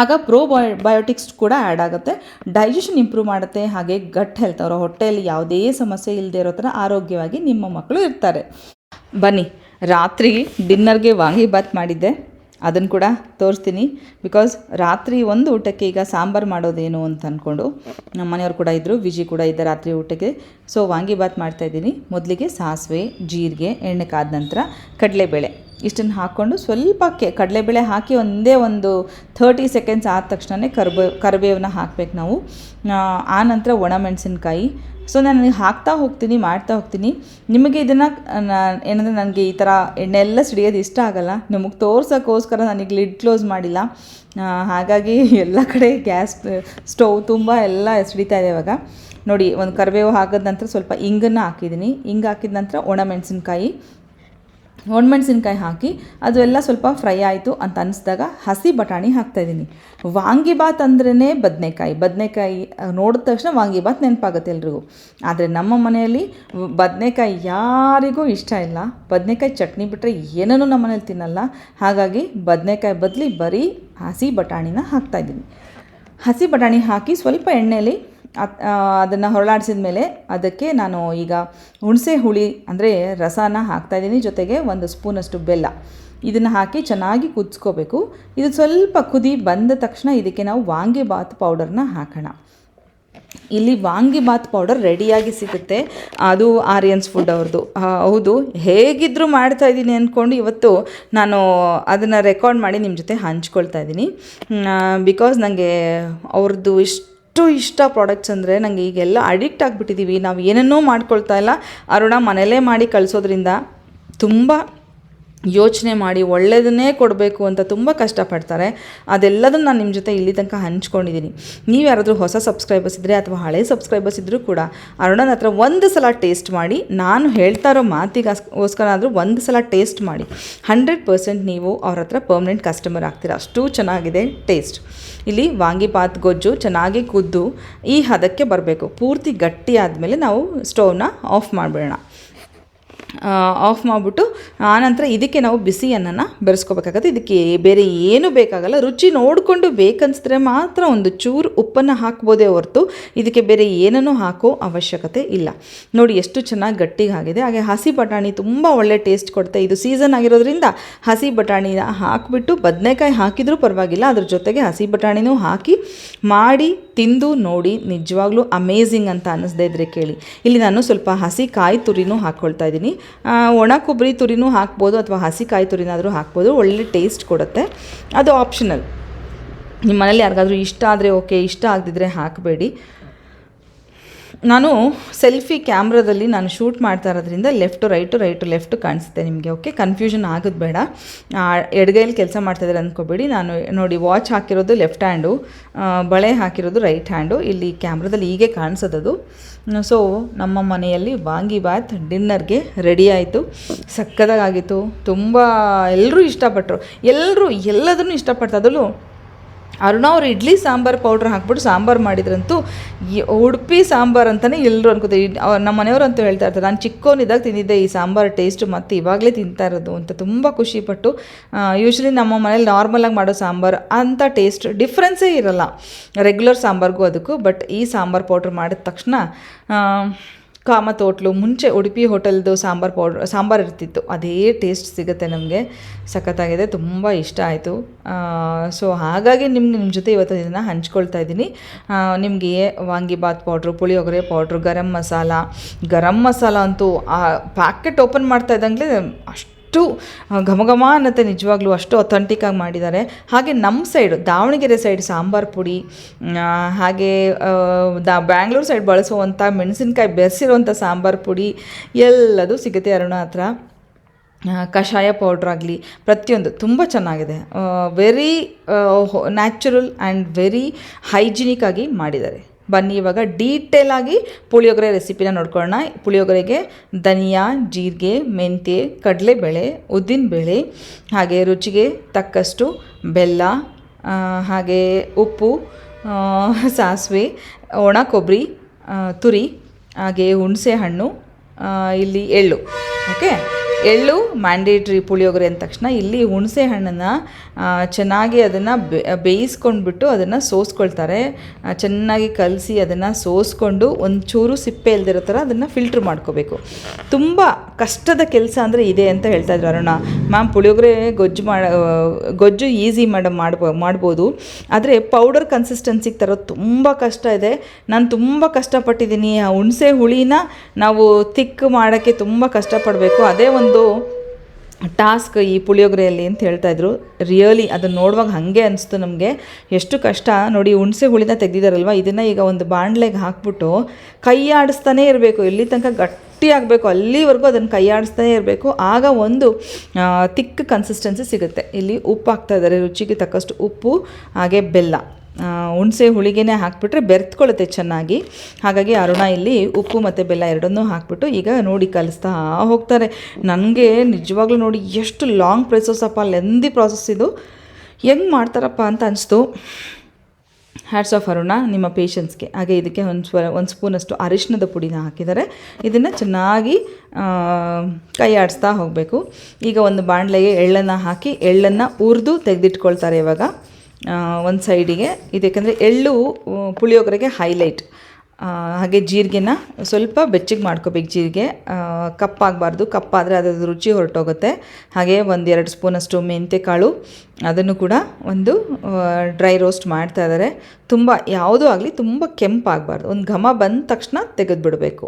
ಆಗ ಪ್ರೋ ಬಯ ಬಯೋಟಿಕ್ಸ್ ಕೂಡ ಆ್ಯಡ್ ಆಗುತ್ತೆ. ಡೈಜೆಷನ್ ಇಂಪ್ರೂವ್ ಮಾಡುತ್ತೆ. ಹಾಗೆ ಗಟ್ ಹೆಲ್ತ್ ಅವರ ಹೊಟ್ಟೆಯಲ್ಲಿ ಯಾವುದೇ ಸಮಸ್ಯೆ ಇಲ್ಲದೆ ಇರೋ ಥರ ಆರೋಗ್ಯವಾಗಿ ನಿಮ್ಮ ಮಕ್ಕಳು ಇರ್ತಾರೆ. ಬನ್ನಿ, ರಾತ್ರಿ ಡಿನ್ನರ್ಗೆ ವಾಂಗಿಬಾತ್ ಮಾಡಿದ್ದೆ. ಅದನ್ನು ಕೂಡ ತೋರಿಸ್ತೀನಿ. ಬಿಕಾಸ್ ರಾತ್ರಿ ಒಂದು ಊಟಕ್ಕೆ ಈಗ ಸಾಂಬಾರು ಮಾಡೋದೇನು ಅಂತ ಅಂದ್ಕೊಂಡು ನಮ್ಮ ಮನೆಯವರು ಕೂಡ ಇದ್ದರು ವಿಜಿ ಕೂಡ ಇದ್ದ ರಾತ್ರಿ ಊಟಕ್ಕೆ. ಸೊ ವಾಂಗಿಬಾತ್ ಮಾಡ್ತಾಯಿದ್ದೀನಿ ಮೊದಲಿಗೆ ಸಾಸಿವೆ, ಜೀರಿಗೆ, ಎಣ್ಣೆ ಕಾದ ನಂತರ ಕಡಲೆಬೇಳೆ. ಇಷ್ಟನ್ನು ಹಾಕ್ಕೊಂಡು ಸ್ವಲ್ಪ ಕೆ ಕಡಲೆಬೇಳೆ ಹಾಕಿ ಒಂದೇ ಒಂದು ಥರ್ಟಿ ಸೆಕೆಂಡ್ಸ್ ಆದ ತಕ್ಷಣವೇ ಕರ್ಬೇ ಕರಿಬೇವನ್ನ ಹಾಕ್ಬೇಕು ನಾವು. ಆ, ಆ ನಂತರ ಒಣಮೆಣಸಿನ್ಕಾಯಿ. ಸೊ ನಾನು ಹಾಕ್ತಾ ಹೋಗ್ತೀನಿ ಮಾಡ್ತಾ ಹೋಗ್ತೀನಿ. ನಿಮಗೆ ಇದನ್ನು ಏನಂದರೆ ನನಗೆ ಈ ಥರ ಎಣ್ಣೆ ಎಲ್ಲ ಸಿಡಿಯೋದು ಇಷ್ಟ ಆಗಲ್ಲ. ನಿಮಗೆ ತೋರ್ಸೋಕ್ಕೋಸ್ಕರ ನನಗೆ ಲಿಡ್ ಕ್ಲೋಸ್ ಮಾಡಿಲ್ಲ. ಹಾಗಾಗಿ ಎಲ್ಲ ಕಡೆ ಗ್ಯಾಸ್ ಸ್ಟೌವ್ ತುಂಬ ಎಲ್ಲ ಸಿಡಿತಾ ಇದೆ ಇವಾಗ. ನೋಡಿ ಒಂದು ಕರಿಬೇವು ಹಾಕಿದ ನಂತರ ಸ್ವಲ್ಪ ಇಂಗನ್ನು ಹಾಕಿದ್ದೀನಿ. ಇಂಗ್ ಹಾಕಿದ ನಂತರ ಒಣಮೆಣಸಿನ್ಕಾಯಿ. ಒಣಮೆಣಸಿನ್ಕಾಯಿ ಹಾಕಿ ಅದು ಎಲ್ಲ ಸ್ವಲ್ಪ ಫ್ರೈ ಆಯಿತು ಅಂತ ಅನಿಸಿದಾಗ ಹಸಿ ಬಟಾಣಿ ಹಾಕ್ತಾಯಿದ್ದೀನಿ ವಾಂಗಿಬಾತ್ ಅಂದ್ರೇ ಬದನೆಕಾಯಿ. ಬದನೆಕಾಯಿ ನೋಡಿದ ತಕ್ಷಣ ವಾಂಗಿಬಾತ್ ನೆನಪಾಗುತ್ತೆ ಎಲ್ರಿಗೂ. ಆದರೆ ನಮ್ಮ ಮನೆಯಲ್ಲಿ ಬದನೆಕಾಯಿ ಯಾರಿಗೂ ಇಷ್ಟ ಇಲ್ಲ. ಬದನೆಕಾಯಿ ಚಟ್ನಿ ಬಿಟ್ಟರೆ ಏನೂ ನಮ್ಮ ಮನೇಲಿ ತಿನ್ನಲ್ಲ. ಹಾಗಾಗಿ ಬದನೆಕಾಯಿ ಬದಲಿ ಬರೀ ಹಸಿ ಬಟಾಣಿನ ಹಾಕ್ತಾಯಿದ್ದೀನಿ ಹಸಿ ಬಟಾಣಿ ಹಾಕಿ ಸ್ವಲ್ಪ ಎಣ್ಣೆಯಲ್ಲಿ ಅದನ್ನು ಹೊರಳಾಡಿಸಿದ ಮೇಲೆ ಅದಕ್ಕೆ ನಾನು ಈಗ ಹುಣಸೆ ಹುಳಿ ಅಂದರೆ ರಸನ ಹಾಕ್ತಾಯಿದ್ದೀನಿ ಜೊತೆಗೆ ಒಂದು ಸ್ಪೂನಷ್ಟು ಬೆಲ್ಲ. ಇದನ್ನು ಹಾಕಿ ಚೆನ್ನಾಗಿ ಕುದಿಸ್ಕೋಬೇಕು. ಇದು ಸ್ವಲ್ಪ ಕುದಿ ಬಂದ ತಕ್ಷಣ ಇದಕ್ಕೆ ನಾವು ವಾಂಗಿಬಾತ್ ಪೌಡರ್ನ ಹಾಕೋಣ. ಇಲ್ಲಿ ವಾಂಗಿಬಾತ್ ಪೌಡರ್ ರೆಡಿಯಾಗಿ ಸಿಗುತ್ತೆ. ಅದು ಆರ್ಯನ್ಸ್ ಫುಡ್ ಅವ್ರದ್ದು. ಹೌದು ಹೇಗಿದ್ದರೂ ಮಾಡ್ತಾ ಇದ್ದೀನಿ ಅಂದ್ಕೊಂಡು ಇವತ್ತು ನಾನು ಅದನ್ನು ರೆಕಾರ್ಡ್ ಮಾಡಿ ನಿಮ್ಮ ಜೊತೆ ಹಂಚ್ಕೊಳ್ತಾ ಇದ್ದೀನಿ. ಬಿಕಾಸ್ ನನಗೆ ಅವ್ರದ್ದು ಇಷ್ಟು ಇಷ್ಟ ಪ್ರಾಡಕ್ಟ್ಸ್ ಅಂದರೆ ನನಗೆ ಈಗೆಲ್ಲ ಅಡಿಕ್ಟ್ ಆಗಿಬಿಟ್ಟಿದ್ದೀವಿ ನಾವು ಏನನ್ನೂ ಮಾಡ್ಕೊಳ್ತಾ ಇಲ್ಲ. ಅರುಣ ಮನೇಲೇ ಮಾಡಿ ಕಳಿಸೋದ್ರಿಂದ ತುಂಬ ಯೋಚನೆ ಮಾಡಿ ಒಳ್ಳೆಯದನ್ನೇ ಕೊಡಬೇಕು ಅಂತ ತುಂಬ ಕಷ್ಟಪಡ್ತಾರೆ. ಅದೆಲ್ಲದನ್ನು ನಾನು ನಿಮ್ಮ ಜೊತೆ ಇಲ್ಲಿ ತನಕ ಹಂಚ್ಕೊಂಡಿದ್ದೀನಿ ನೀವು ಯಾರಾದರೂ ಹೊಸ ಸಬ್ಸ್ಕ್ರೈಬರ್ಸ್ ಇದ್ದರೆ ಅಥವಾ ಹಳೆ ಸಬ್ಸ್ಕ್ರೈಬರ್ಸ್ ಇದ್ದರೂ ಕೂಡ ಅರುಣನ ಹತ್ರ ಒಂದು ಸಲ ಟೇಸ್ಟ್ ಮಾಡಿ, ನಾನು ಹೇಳ್ತಾ ಇರೋ ಮಾತಿಗೋಸ್ಕರ ಆದರೂ ಒಂದು ಸಲ ಟೇಸ್ಟ್ ಮಾಡಿ. ಹಂಡ್ರೆಡ್ ಪರ್ಸೆಂಟ್ ನೀವು ಅವ್ರ ಹತ್ರ ಪರ್ಮನೆಂಟ್ ಕಸ್ಟಮರ್ ಆಗ್ತೀರಾ. ಅಷ್ಟು ಚೆನ್ನಾಗಿದೆ ಟೇಸ್ಟ್ ಇಲ್ಲಿ ವಾಂಗಿಪಾತ್ ಗೊಜ್ಜು ಚೆನ್ನಾಗಿ ಕುದ್ದು ಈ ಹದಕ್ಕೆ ಬರಬೇಕು. ಪೂರ್ತಿ ಗಟ್ಟಿ ಆದಮೇಲೆ ನಾವು ಸ್ಟವ್ನ ಆಫ್ ಮಾಡಿಬಿಡೋಣ. ಆಫ್ ಮಾಡಿಬಿಟ್ಟು ಆನಂತರ ಇದಕ್ಕೆ ನಾವು ಬಿಸಿ ಅನ್ನನ ಬೆರೆಸ್ಕೋಬೇಕಾಗತ್ತೆ. ಇದಕ್ಕೆ ಬೇರೆ ಏನು ಬೇಕಾಗಲ್ಲ. ರುಚಿ ನೋಡಿಕೊಂಡು ಬೇಕನ್ಸಿದ್ರೆ ಮಾತ್ರ ಒಂದು ಚೂರು ಉಪ್ಪನ್ನು ಹಾಕ್ಬೋದೇ ಹೊರತು ಇದಕ್ಕೆ ಬೇರೆ ಏನನ್ನೂ ಹಾಕೋ ಅವಶ್ಯಕತೆ ಇಲ್ಲ. ನೋಡಿ, ಎಷ್ಟು ಚೆನ್ನಾಗಿ ಗಟ್ಟಿಗೆ ಆಗಿದೆ ಹಾಗೆ ಹಸಿ ಬಟಾಣಿ ತುಂಬ ಒಳ್ಳೆ ಟೇಸ್ಟ್ ಕೊಡುತ್ತೆ. ಇದು ಸೀಸನ್ ಆಗಿರೋದ್ರಿಂದ ಹಸಿ ಬಟಾಣಿನ ಹಾಕಿಬಿಟ್ಟು ಬದನೆಕಾಯಿ ಹಾಕಿದರೂ ಪರವಾಗಿಲ್ಲ. ಅದ್ರ ಜೊತೆಗೆ ಹಸಿ ಬಟಾಣಿನೂ ಹಾಕಿ, ಮಾಡಿ, ತಿಂದು ನೋಡಿ ನಿಜವಾಗ್ಲೂ ಅಮೇಝಿಂಗ್ ಅಂತ ಅನ್ನಿಸ್ದೇ ಇದ್ರೆ ಕೇಳಿ. ಇಲ್ಲಿ ನಾನು ಸ್ವಲ್ಪ ಹಸಿ ಕಾಯಿ ತುರಿನೂ ಹಾಕ್ಕೊಳ್ತಾ ಇದ್ದೀನಿ. ಒಣ ಕೊಬ್ಬರಿ ತುರಿನೂ ಹಾಕ್ಬೋದು ಅಥವಾ ಹಸಿ ಕಾಯಿ ತುರಿನಾದರೂ ಹಾಕ್ಬೋದು, ಒಳ್ಳೆ ಟೇಸ್ಟ್ ಕೊಡುತ್ತೆ. ಅದು ಆಪ್ಷನಲ್ ನಿಮ್ಮ ಮನೇಲಿ ಯಾರಿಗಾದ್ರೂ ಇಷ್ಟ ಆದರೆ ಓಕೆ ಇಷ್ಟ ಆಗದಿದ್ರೆ ಹಾಕಬೇಡಿ. ನಾನು ಸೆಲ್ಫಿ ಕ್ಯಾಮ್ರಾದಲ್ಲಿ ನಾನು ಶೂಟ್ ಮಾಡ್ತಾ ಇರೋದ್ರಿಂದ ಲೆಫ್ಟು, ರೈಟು ರೈಟು, ಲೆಫ್ಟು ಕಾಣಿಸುತ್ತೆ ನಿಮಗೆ, ಓಕೆ? ಕನ್ಫ್ಯೂಷನ್ ಆಗೋದು ಬೇಡ. ಎಡಗೈಯಲ್ಲಿ ಕೆಲಸ ಮಾಡ್ತಾಯಿದ್ದಾರೆ ಅಂದ್ಕೋಬೇಡಿ ನಾನು ನೋಡಿ, ವಾಚ್ ಹಾಕಿರೋದು ಲೆಫ್ಟ್ ಹ್ಯಾಂಡು ಬಳೆ ಹಾಕಿರೋದು ರೈಟ್ ಹ್ಯಾಂಡು. ಇಲ್ಲಿ ಕ್ಯಾಮ್ರಾದಲ್ಲಿ ಹೀಗೆ ಕಾಣಿಸೋದದು. ಸೊ, ನಮ್ಮ ಮನೆಯಲ್ಲಿ ವಾಂಗಿಬಾತ್ ಡಿನ್ನರ್ಗೆ ರೆಡಿ ಆಯಿತು. ಸಕ್ಕದಾಗಿತ್ತು ತುಂಬ ಎಲ್ಲರೂ ಇಷ್ಟಪಟ್ಟರು ಎಲ್ಲರೂ ಎಲ್ಲದನ್ನು ಇಷ್ಟಪಡ್ತಾ ಅರುಣ ಅವ್ರು ಇಡ್ಲಿ, ಸಾಂಬಾರು ಪೌಡ್ರ್ ಹಾಕ್ಬಿಟ್ಟು ಸಾಂಬಾರು ಮಾಡಿದ್ರಂತೂ ಉಡುಪಿ ಸಾಂಬಾರು ಅಂತಲೇ ಎಲ್ಲರೂ ಅನ್ಕೋತಾರೆ. ನಮ್ಮ ಮನೆಯವರು ಅಂತೂ ಹೇಳ್ತಾ ಇರ್ತಾರೆ, ನಾನು ಚಿಕ್ಕವನಿದ್ದಾಗ ತಿಂದಿದ್ದೆ ಈ ಸಾಂಬಾರು ಟೇಸ್ಟ್ ಮತ್ತು ಇವಾಗಲೇ ತಿಂತಾ ಇರೋದು ಅಂತ ತುಂಬ ಖುಷಿಪಟ್ಟು ಯೂಶ್ವಲಿ ನಮ್ಮ ಮನೇಲಿ ನಾರ್ಮಲಾಗಿ ಮಾಡೋ ಸಾಂಬಾರು ಅಂಥ ಟೇಸ್ಟ್ ಡಿಫ್ರೆನ್ಸೇ ಇರಲ್ಲ. ರೆಗ್ಯುಲರ್ ಸಾಂಬಾರ್ಗೂ ಅದಕ್ಕೂ ಬಟ್ ಈ ಸಾಂಬಾರು ಪೌಡ್ರ್ ಮಾಡಿದ ತಕ್ಷಣ ಆ, ಕಾಮತ್ ಹೋಟ್ಲು ಮುಂಚೆ ಉಡುಪಿ ಹೋಟೆಲ್ದು ಸಾಂಬಾರು ಪೌಡ್ರ್ ಸಾಂಬಾರು ಇರ್ತಿತ್ತು. ಅದೇ ಟೇಸ್ಟ್ ಸಿಗುತ್ತೆ ನಮಗೆ. ಸಖತ್ತಾಗಿದೆ ತುಂಬ ಇಷ್ಟ ಆಯಿತು. ಸೊ ಹಾಗಾಗಿ ನಿಮ್ಗೆ ನಿಮ್ಮ ಜೊತೆ ಇವತ್ತು ಇದನ್ನು ಹಂಚ್ಕೊಳ್ತಾ ಇದ್ದೀನಿ. ನಿಮಗೆ ವಾಂಗಿಬಾತ್ ಪೌಡ್ರು ಪುಳಿಯೋಗರೆ ಪೌಡ್ರು ಗರಂ ಮಸಾಲ. ಗರಂ ಮಸಾಲ ಅಂತೂ ಆ ಪ್ಯಾಕೆಟ್ ಓಪನ್ ಮಾಡ್ತಾ ಇದ್ದಂಗೆ ಅಷ್ಟು ಅಷ್ಟು ಘಮಘಮ ಘಮ ಅನ್ನತ್ತೆ ನಿಜವಾಗ್ಲೂ ಅಷ್ಟು ಅಥೆಂಟಿಕ್ಕಾಗಿ ಮಾಡಿದ್ದಾರೆ. ಹಾಗೆ ನಮ್ಮ ಸೈಡು ದಾವಣಗೆರೆ ಸೈಡ್ ಸಾಂಬಾರು ಪುಡಿ ಹಾಗೆ ದಾ, ಬ್ಯಾಂಗ್ಳೂರು ಸೈಡ್ ಬಳಸುವಂಥ ಮೆಣಸಿನ್ಕಾಯಿ ಬೆರೆಸಿರುವಂಥ ಸಾಂಬಾರು ಪುಡಿ, ಎಲ್ಲದು ಸಿಗುತ್ತೆ ಅರುಣ ಹತ್ರ. ಕಷಾಯ ಪೌಡ್ರ್ ಆಗಲಿ, ಪ್ರತಿಯೊಂದು ತುಂಬ ಚೆನ್ನಾಗಿದೆ. Very natural and very hygienic ಆಗಿ ಮಾಡಿದ್ದಾರೆ. ಬನ್ನಿ, ಇವಾಗ ಡೀಟೇಲ್ ಆಗಿ ಪುಳಿಯೋಗರೆ ರೆಸಿಪಿನ ನೋಡ್ಕೊಳ್ಳೋಣ. ಪುಳಿಯೋಗರೆಗೆ ಧನಿಯಾ, ಜೀರಿಗೆ, ಮೆಂತ್ಯ, ಕಡಲೆಬೇಳೆ, ಉದ್ದಿನಬೇಳೆ, ಹಾಗೆ ರುಚಿಗೆ ತಕ್ಕಷ್ಟು ಬೆಲ್ಲ ಹಾಗೆ ಉಪ್ಪು ಸಾಸಿವೆ, ಒಣ ಕೊಬ್ಬರಿ ತುರಿ, ಹಾಗೆ ಹುಣಸೆ ಹಣ್ಣು ಇಲ್ಲಿ ಎಳ್ಳು. ಓಕೆ ಎಳ್ಳು ಮ್ಯಾಂಡೇಟ್ರಿ ಪುಳಿಯೋಗರೆ ಅಂದ ತಕ್ಷಣ ಇಲ್ಲಿ ಹುಣಸೆ ಹಣ್ಣನ್ನು ಚೆನ್ನಾಗಿ ಅದನ್ನು ಬೇಯಿಸ್ಕೊಂಡ್ಬಿಟ್ಟು ಅದನ್ನು ಸೋಸ್ಕೊಳ್ತಾರೆ. ಚೆನ್ನಾಗಿ ಕಲಸಿ ಅದನ್ನು ಸೋಸ್ಕೊಂಡು ಒಂಚೂರು ಸಿಪ್ಪೆ ಇಲ್ದಿರೋ ಥರ ಅದನ್ನು ಫಿಲ್ಟ್ರ್ ಮಾಡ್ಕೋಬೇಕು. ತುಂಬ ಕಷ್ಟದ ಕೆಲಸ ಅಂದರೆ ಇದೆ ಅಂತ ಹೇಳ್ತಾ ಇದ್ರು ಅರುಣ. ಮ್ಯಾಮ್, ಪುಳಿಯೋಗರೆ ಗೊಜ್ಜು ಮಾಡ ಗೊಜ್ಜು ಈಸಿ ಮಾಡ, ಮಾಡ್ಬೋ, ಮಾಡ್ಬೋದು. ಆದರೆ ಪೌಡರ್ ಕನ್ಸಿಸ್ಟೆನ್ಸಿಗೆ ತರೋದು ತುಂಬ ಕಷ್ಟ ಇದೆ. ನಾನು ತುಂಬ ಕಷ್ಟಪಟ್ಟಿದ್ದೀನಿ. ಆ ಹುಣಸೆ ಹುಳಿನ ನಾವು ತಿಕ್ ಮಾಡೋಕ್ಕೆ ತುಂಬ ಕಷ್ಟಪಡಬೇಕು. ಅದೇ ಒಂದು ಟಾಸ್ಕ್ ಈ ಪುಳಿಯೋಗರೆಯಲ್ಲಿ ಅಂತ ಹೇಳ್ತಾ ಇದ್ರು. ರಿಯಲಿ ಅದನ್ನು ನೋಡುವಾಗ ಹಾಗೆ ಅನಿಸ್ತು ನಮಗೆ. ಎಷ್ಟು ಕಷ್ಟ. ನೋಡಿ, ಹುಣಸೆ ಹುಳಿನ ತೆಗ್ದಿದಾರಲ್ವ? ಇದನ್ನು ಈಗ ಒಂದು ಬಾಣಲೆಗೆ ಹಾಕ್ಬಿಟ್ಟು ಕೈ ಆಡಿಸ್ತಾನೇ ಇರಬೇಕು. ಎಲ್ಲಿ ತನಕ ಗಟ್ಟಿ ಆಗಬೇಕು. ಅಲ್ಲಿವರೆಗೂ ಅದನ್ನು ಕೈ ಆಡಿಸ್ತಾನೆ ಇರಬೇಕು. ಆಗ ಒಂದು ತಿಕ್ ಕನ್ಸಿಸ್ಟೆನ್ಸಿ ಸಿಗುತ್ತೆ. ಇಲ್ಲಿ ಉಪ್ಪು ಹಾಕ್ತಾ ಇದ್ದಾರೆ. ರುಚಿಗೆ ತಕ್ಕಷ್ಟು ಉಪ್ಪು, ಹಾಗೆ ಬೆಲ್ಲ. ಹುಣಸೆ ಹುಳಿಗೆನೇ ಹಾಕಿಬಿಟ್ರೆ ಬೆರ್ತ್ಕೊಳ್ಳುತ್ತೆ ಚೆನ್ನಾಗಿ. ಹಾಗಾಗಿ ಅರುಣ ಇಲ್ಲಿ ಉಪ್ಪು ಮತ್ತು ಬೆಲ್ಲ ಎರಡನ್ನೂ ಹಾಕ್ಬಿಟ್ಟು ಈಗ ನೋಡಿ ಕಲಿಸ್ತಾ ಹೋಗ್ತಾರೆ. ನನಗೆ ನಿಜವಾಗ್ಲೂ ನೋಡಿ ಎಷ್ಟು ಲಾಂಗ್ ಪ್ರೊಸೆಸ್ ಅಪ್ಪ ಲೆಂದಿ ಪ್ರಾಸೆಸ್ ಇದು. ಹೆಂಗೆ ಮಾಡ್ತಾರಪ್ಪ ಅಂತ ಅನಿಸ್ತು. ಹ್ಯಾಟ್ಸ್ ಆಫ್ ಅರುಣ, ನಿಮ್ಮ ಪೇಷನ್ಸ್ಗೆ ಹಾಗೆ ಇದಕ್ಕೆ ಒಂದು ಸ್ವ, ಒಂದು ಸ್ಪೂನಷ್ಟು ಅರಿಶಿನದ ಪುಡಿನ ಹಾಕಿದ್ದಾರೆ. ಇದನ್ನು ಚೆನ್ನಾಗಿ ಕೈ ಆಡಿಸ್ತಾ ಹೋಗಬೇಕು. ಈಗ ಒಂದು ಬಾಣಲೆಗೆ ಎಳ್ಳನ್ನು ಹಾಕಿ, ಎಳ್ಳನ್ನು ಹುರಿದು ತೆಗೆದಿಟ್ಕೊಳ್ತಾರೆ ಇವಾಗ. ಒಂದು ಸೈಡಿಗೆ ಇದಕ್ಕೆಂದರೆ ಎಳ್ಳು ಪುಳಿಯೋಗರೆಗೆ ಹೈಲೈಟ್ ಹಾಗೆ ಜೀರಿಗೆನ ಸ್ವಲ್ಪ ಬೆಚ್ಚಗೆ ಮಾಡ್ಕೋಬೇಕು ಜೀರಿಗೆ. ಕಪ್ಪಾಗಬಾರ್ದು. ಕಪ್ಪಾದರೆ ಅದರ ರುಚಿ ಹೊರಟೋಗುತ್ತೆ. ಹಾಗೆ ಒಂದೆರಡು ಸ್ಪೂನಷ್ಟು ಮೆಂತ್ಯ ಕಾಳು ಅದನ್ನು ಕೂಡ ಒಂದು ಡ್ರೈ ರೋಸ್ಟ್ ಮಾಡ್ತಾ ಇದ್ದಾರೆ. ತುಂಬ ಯಾವುದೂ ಆಗಲಿ ತುಂಬ ಕೆಂಪಾಗಬಾರ್ದು. ಒಂದು ಘಮ ಬಂದ ತಕ್ಷಣ ತೆಗೆದುಬಿಡಬೇಕು.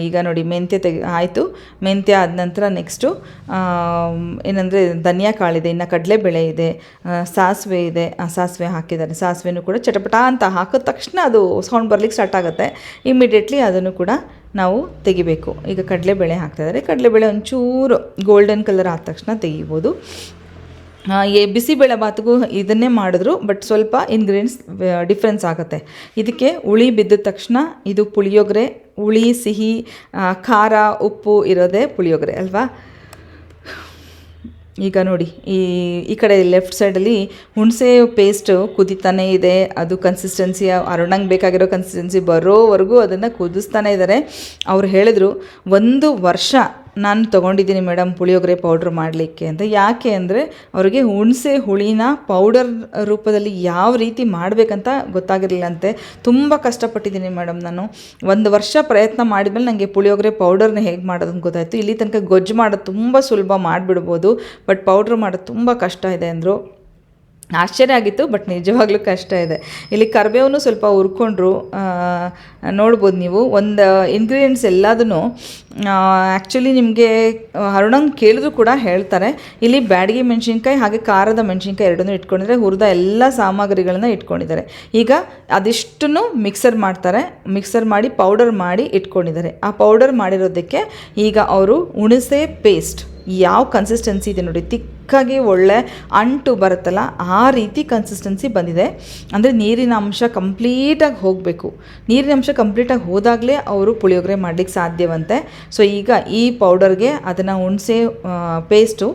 ಈಗ ನೋಡಿ ಮೆಂತ್ಯ ತೆಗೆ ಆಯಿತು. ಮೆಂತ್ಯ ಆದ ನಂತರ ನೆಕ್ಸ್ಟು ಏನಂದರೆ ಧನಿಯಾ ಕಾಳಿದೆ ಇನ್ನು ಕಡಲೆಬೇಳೆ ಇದೆ ಸಾಸಿವೆ ಇದೆ. ಆ, ಸಾಸಿವೆ ಹಾಕಿದ್ದಾರೆ. ಸಾಸಿವೆನೂ ಕೂಡ ಚಟಪಟ ಅಂತ ಹಾಕಿದ ತಕ್ಷಣ ಅದು ಸೌಂಡ್ ಬರ್ಲಿಕ್ಕೆ ಸ್ಟಾರ್ಟ್ ಆಗುತ್ತೆ. ಇಮಿಡಿಯೇಟ್ಲಿ ಅದನ್ನು ಕೂಡ ನಾವು ತೆಗಿಬೇಕು. ಈಗ ಕಡಲೆಬೇಳೆ ಹಾಕ್ತಾಯಿದ್ದಾರೆ. ಕಡಲೆಬೇಳೆ ಒಂಚೂರು ಗೋಲ್ಡನ್ ಕಲರ್ ಆದ ತಕ್ಷಣ ತೆಗಿಬೋದು. ಏ ಬಿಸಿಬೇಳೆ ಬಾತ್ಗೂ ಇದನ್ನೇ ಮಾಡಿದ್ರು ಬಟ್ ಸ್ವಲ್ಪ ಇಂಗ್ರೀಡಿಯೆಂಟ್ಸ್ ಡಿಫ್ರೆನ್ಸ್ ಆಗುತ್ತೆ. ಇದಕ್ಕೆ ಹುಳಿ ಬಿದ್ದ ತಕ್ಷಣ ಇದು ಪುಳಿಯೋಗರೆ, ಹುಳಿ, ಸಿಹಿ ಖಾರ, ಉಪ್ಪು ಇರೋದೇ ಪುಳಿಯೋಗರೆ, ಅಲ್ವಾ? ಈಗ ನೋಡಿ, ಈ ಈ ಕಡೆ ಲೆಫ್ಟ್ ಸೈಡಲ್ಲಿ ಹುಣಸೆ ಪೇಸ್ಟ್ ಕುದಿತಾನೇ ಇದೆ. ಅದು ಕನ್ಸಿಸ್ಟೆನ್ಸಿ ಅರುಣಂಗೆ ಬೇಕಾಗಿರೋ ಕನ್ಸಿಸ್ಟೆನ್ಸಿ ಬರೋವರೆಗೂ ಅದನ್ನು ಕುದಿಸ್ತಾನೆ ಇದ್ದಾರೆ ಅವ್ರು ಹೇಳಿದ್ರು, ಒಂದು ವರ್ಷ ನಾನು ತೊಗೊಂಡಿದ್ದೀನಿ ಮೇಡಮ್ ಪುಳಿಯೋಗರೆ ಪೌಡ್ರ್ ಮಾಡಲಿಕ್ಕೆ ಅಂತ. ಯಾಕೆ ಅಂದರೆ ಅವರಿಗೆ ಹುಣಸೆ, ಹುಳಿನ ಪೌಡರ್ ರೂಪದಲ್ಲಿ ಯಾವ ರೀತಿ ಮಾಡಬೇಕಂತ ಗೊತ್ತಾಗಿರಲಿಲ್ಲಂತೆ. ತುಂಬ ಕಷ್ಟಪಟ್ಟಿದ್ದೀನಿ ಮೇಡಮ್ ನಾನು. ಒಂದು ವರ್ಷ ಪ್ರಯತ್ನ ಮಾಡಿದ್ಮೇಲೆ ನನಗೆ ಪುಳಿಯೋಗರೆ ಪೌಡರ್ನ ಹೇಗೆ ಮಾಡೋದು ಅಂತ ಗೊತ್ತಾಯಿತು. ಇಲ್ಲಿ ತನಕ ಗೊಜ್ಜು ಮಾಡೋದು ತುಂಬ ಸುಲಭ ಮಾಡಿಬಿಡ್ಬೋದು ಬಟ್ ಪೌಡ್ರ್ ಮಾಡೋದು ತುಂಬ ಕಷ್ಟ ಇದೆ ಅಂದರು. ಆಶ್ಚರ್ಯ ಆಗಿತ್ತು ಬಟ್ ನಿಜವಾಗ್ಲೂ ಕಷ್ಟ ಇದೆ. ಇಲ್ಲಿ ಕರಿಬೇವನ್ನು ಸ್ವಲ್ಪ ಹುರ್ಕೊಂಡ್ರು ನೋಡ್ಬೋದು ನೀವು. ಒಂದು ಇಂಗ್ರೀಡಿಯೆಂಟ್ಸ್ ಎಲ್ಲದನ್ನು ಆ್ಯಕ್ಚುಲಿ ನಿಮಗೆ ಹರಡಂಗೆ ಕೇಳಿದ್ರು ಕೂಡ ಹೇಳ್ತಾರೆ. ಇಲ್ಲಿ ಬ್ಯಾಡಗಿ ಮೆಣಸಿನ್ಕಾಯಿ ಹಾಗೆ ಖಾರದ ಮೆಣಸಿನ್ಕಾಯಿ ಎರಡನ್ನೂ ಇಟ್ಕೊಂಡಿದ್ದಾರೆ ಹುರಿದ ಎಲ್ಲ ಸಾಮಗ್ರಿಗಳನ್ನ ಇಟ್ಕೊಂಡಿದ್ದಾರೆ. ಈಗ ಅದಿಷ್ಟನ್ನು ಮಿಕ್ಸರ್ ಮಾಡ್ತಾರೆ ಮಿಕ್ಸರ್ ಮಾಡಿ ಪೌಡರ್ ಮಾಡಿ ಇಟ್ಕೊಂಡಿದ್ದಾರೆ. ಆ ಪೌಡರ್ ಮಾಡಿರೋದಕ್ಕೆ ಈಗ ಅವರು ಹುಣಸೆ ಪೇಸ್ಟ್ ಯಾವ ಕನ್ಸಿಸ್ಟೆನ್ಸಿ ಇದೆ ನೋಡಿ, ತಿಕ್ಕಾಗಿ ಒಳ್ಳೆ ಅಂಟು ಬರುತ್ತಲ್ಲ, ಆ ರೀತಿ ಕನ್ಸಿಸ್ಟೆನ್ಸಿ ಬಂದಿದೆ. ಅಂದರೆ ನೀರಿನ ಅಂಶ ಕಂಪ್ಲೀಟಾಗಿ ಹೋಗಬೇಕು. ನೀರಿನ ಅಂಶ ಕಂಪ್ಲೀಟಾಗಿ ಹೋದಾಗಲೇ ಅವರು ಪುಳಿಯೋಗರೆ ಮಾಡಲಿಕ್ಕೆ ಸಾಧ್ಯವಂತೆ. ಸೊ ಈಗ ಈ ಪೌಡರ್ಗೆ ಅದನ್ನು ಹುಣಸೆ ಪೇಸ್ಟು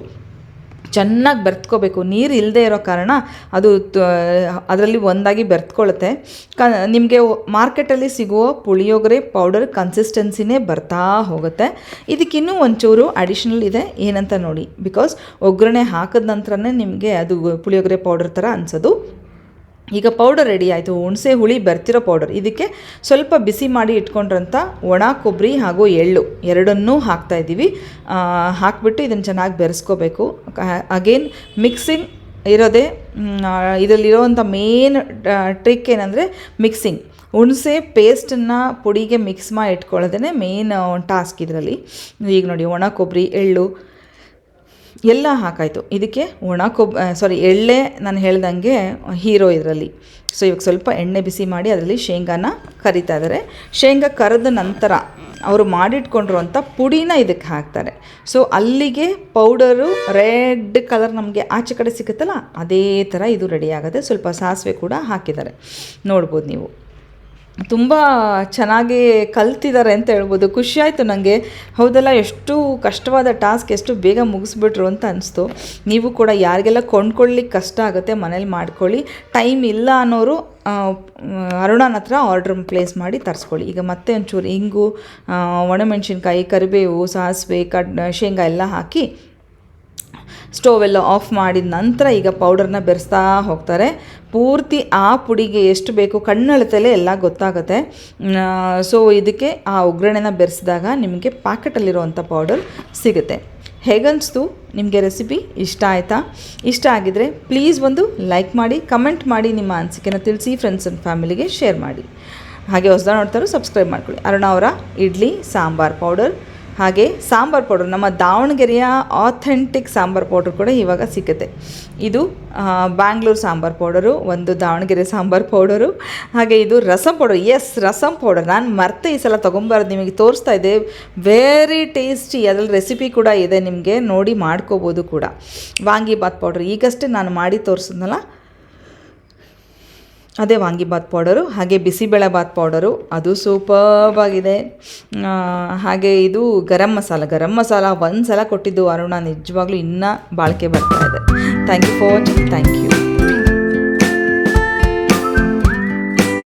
ಚೆನ್ನಾಗಿ ಬೆರ್ತ್ಕೋಬೇಕು. ನೀರು ಇಲ್ಲದೆ ಇರೋ ಕಾರಣ ಅದು ಅದರಲ್ಲಿ ಒಂದಾಗಿ ಬೆರ್ತ್ಕೊಳ್ಳುತ್ತೆ ಕ, ನಿಮಗೆ ಮಾರ್ಕೆಟಲ್ಲಿ ಸಿಗುವ ಪುಳಿಯೋಗರೆ, ಪೌಡರ್ ಕನ್ಸಿಸ್ಟೆನ್ಸಿನೇ ಬರ್ತಾ ಹೋಗುತ್ತೆ. ಇದಕ್ಕಿನ್ನೂ ಒಂಚೂರು ಅಡಿಷ್ನಲ್ ಇದೆ. ಏನಂತ ನೋಡಿ. ಬಿಕಾಸ್ ಒಗ್ಗರಣೆ ಹಾಕಿದ ನಂತರನೇ ನಿಮಗೆ ಅದು ಪುಳಿಯೋಗರೆ ಪೌಡರ್ ಥರ ಅನಿಸೋದು. ಈಗ ಪೌಡರ್ ರೆಡಿ ಆಯಿತು. ಹುಣಸೆ, ಹುಳಿ ಬರ್ತಿರೋ ಪೌಡರ್ ಇದಕ್ಕೆ ಸ್ವಲ್ಪ ಬಿಸಿ ಮಾಡಿ ಇಟ್ಕೊಂಡ್ರಂಥ ಒಣ, ಕೊಬ್ಬರಿ ಹಾಗೂ ಎಳ್ಳು ಎರಡನ್ನೂ ಹಾಕ್ತಾ ಇದ್ದೀವಿ. ಹಾಕ್ಬಿಟ್ಟು ಇದನ್ನು ಚೆನ್ನಾಗಿ ಬೆರೆಸ್ಕೋಬೇಕು. ಅಗೇನ್ ಮಿಕ್ಸಿಂಗ್ ಇರೋದೇ ಇದರಲ್ಲಿರೋವಂಥ ಮೇನ್ ಟ್ರಿಕ್ ಏನಂದರೆ ಮಿಕ್ಸಿಂಗ್ ಹುಣಸೆ ಪೇಸ್ಟನ್ನು ಪುಡಿಗೆ ಮಿಕ್ಸ್ ಮಾಡಿ ಇಟ್ಕೊಳ್ಳೋದೇ ಮೇನ್ ಟಾಸ್ಕ್ ಇದರಲ್ಲಿ. ಈಗ ನೋಡಿ, ಒಣ, ಕೊಬ್ಬರಿ, ಎಳ್ಳು ಎಲ್ಲ ಹಾಕಾಯಿತು. ಇದಕ್ಕೆ ಒಣ ಕೊಬ್ಬ ಸಾರಿ ಎಳ್ಳೆ ನಾನು ಹೇಳ್ದಂಗೆ ಹೀರೋ ಇದರಲ್ಲಿ. ಸೊ ಇವಾಗ ಸ್ವಲ್ಪ ಎಣ್ಣೆ ಬಿಸಿ ಮಾಡಿ ಅದರಲ್ಲಿ ಶೇಂಗಾನ ಕರಿತಾ ಇದ್ದಾರೆ ಶೇಂಗಾ ಕರೆದ ನಂತರ ಅವರು ಮಾಡಿಟ್ಕೊಂಡಿರುವಂಥ ಪುಡಿನ ಇದಕ್ಕೆ ಹಾಕ್ತಾರೆ. ಸೊ ಅಲ್ಲಿಗೆ ಪೌಡರು, ರೆಡ್ ಕಲರ್ ನಮಗೆ ಆಚೆ ಕಡೆ ಸಿಗುತ್ತಲ್ಲ, ಅದೇ ಥರ ಇದು ರೆಡಿ ಆಗುತ್ತೆ ಸ್ವಲ್ಪ ಸಾಸಿವೆ ಕೂಡ ಹಾಕಿದ್ದಾರೆ. ನೋಡ್ಬೋದು ನೀವು. ತುಂಬ ಚೆನ್ನಾಗಿ ಕಲ್ತಿದ್ದಾರೆ ಅಂತ ಹೇಳ್ಬೋದು. ಖುಷಿ ಆಯಿತು ನನಗೆ ಹೌದಲ್ಲ, ಎಷ್ಟು ಕಷ್ಟವಾದ ಟಾಸ್ಕ್ ಎಷ್ಟು ಬೇಗ ಮುಗಿಸ್ಬಿಟ್ರು ಅಂತ ಅನಿಸ್ತು. ನೀವು ಕೂಡ ಯಾರಿಗೆಲ್ಲ ಕೊಂಡ್ಕೊಳ್ಳಿಕ್ಕೆ ಕಷ್ಟ ಆಗುತ್ತೆ ಮನೇಲಿ ಮಾಡ್ಕೊಳ್ಳಿ. ಟೈಮ್ ಇಲ್ಲ ಅನ್ನೋರು ಅರುಣನ ಹತ್ರ ಆರ್ಡ್ರ್ ಪ್ಲೇಸ್ ಮಾಡಿ ತರಿಸ್ಕೊಳ್ಳಿ. ಈಗ ಮತ್ತೆ ಒಂಚೂರು ಇಂಗು ಒಣಮೆಣಸಿನ್ಕಾಯಿ ಕರಿಬೇವು, ಸಾಸಿವೆ, ಕಡ್, ಶೇಂಗಾ ಎಲ್ಲ ಹಾಕಿ ಸ್ಟೋವ್ ಎಲ್ಲ ಆಫ್ ಮಾಡಿದ ನಂತರ ಈಗ ಪೌಡರ್ನ ಬೆರೆಸ್ತಾ ಹೋಗ್ತಾರೆ. ಪೂರ್ತಿ ಆ ಪುಡಿಗೆ ಎಷ್ಟು ಬೇಕು ಕಣ್ಣಳತೆಲೆ ಎಲ್ಲ ಗೊತ್ತಾಗುತ್ತೆ. ಸೊ ಇದಕ್ಕೆ ಆ ಒಗ್ಗರಣೆನ ಬೆರೆಸಿದಾಗ ನಿಮಗೆ ಪ್ಯಾಕೆಟಲ್ಲಿರುವಂಥ ಪೌಡರ್ ಸಿಗುತ್ತೆ. ಹೇಗನ್ನಿಸ್ತು ನಿಮಗೆ ರೆಸಿಪಿ? ಇಷ್ಟ ಆಯಿತಾ? ಇಷ್ಟ ಆಗಿದರೆ ಪ್ಲೀಸ್ ಒಂದು ಲೈಕ್ ಮಾಡಿ, ಕಮೆಂಟ್ ಮಾಡಿ, ನಿಮ್ಮ ಅನಿಸಿಕೆನ ತಿಳಿಸಿ ಫ್ರೆಂಡ್ಸ್ ಆ್ಯಂಡ್ ಫ್ಯಾಮಿಲಿಗೆ ಶೇರ್ ಮಾಡಿ. ಹಾಗೆ ಹೊಸದ ನೋಡ್ತಾರೋ ಸಬ್ಸ್ಕ್ರೈಬ್ ಮಾಡ್ಕೊಳ್ಳಿ. ಅರುಣ ಅವರ ಇಡ್ಲಿ, ಸಾಂಬಾರ್ ಪೌಡರ್. ಹಾಗೆ ಸಾಂಬಾರ್ ಪೌಡರ್, ನಮ್ಮ ದಾವಣಗೆರೆಯ ಆಥೆಂಟಿಕ್ ಸಾಂಬಾರ್ ಪೌಡರ್ ಕೂಡ ಇವಾಗ ಸಿಗುತ್ತೆ ಇದು ಬ್ಯಾಂಗ್ಳೂರ್ ಸಾಂಬಾರ್ ಪೌಡರು, ಒಂದು ದಾವಣಗೆರೆ ಸಾಂಬಾರ್ ಪೌಡರು, ಹಾಗೆ ಇದು rasam powder. Yes rasam powder. ನಾನು ಮರ್ತೆ ಈ ಸಲ ತೊಗೊಂಬಾರ್ದು, ನಿಮಗೆ ತೋರಿಸ್ತಾ ಇದೆ ವೆರಿ ಟೇಸ್ಟಿ ಅದರಲ್ಲಿ ರೆಸಿಪಿ ಕೂಡ ಇದೆ ನಿಮಗೆ, ನೋಡಿ ಮಾಡ್ಕೋಬೋದು ಕೂಡ. ವಾಂಗಿಬಾತ್ ಪೌಡರ್ ಈಗಷ್ಟೇ ನಾನು ಮಾಡಿ ತೋರಿಸಿದ್ನಲ್ಲ ಅದೇ ವಾಂಗಿಬಾತ್ ಪೌಡರು, ಹಾಗೆ ಬಿಸಿಬೇಳೆಬಾತ್ ಪೌಡರು, ಅದು ಸೂಪರ್ ಆಗಿದೆ ಹಾಗೆ ಇದು ಗರಂ ಮಸಾಲ ಗರಂ ಮಸಾಲ ಒಂದು ಸಲ ಕೊಟ್ಟಿದ್ದು ಅರುಣ, ನಿಜವಾಗ್ಲೂ ಇನ್ನೂ ಬಾಳಿಕೆ ಬರ್ತಾ ಇದೆ. Thank you for watching thank you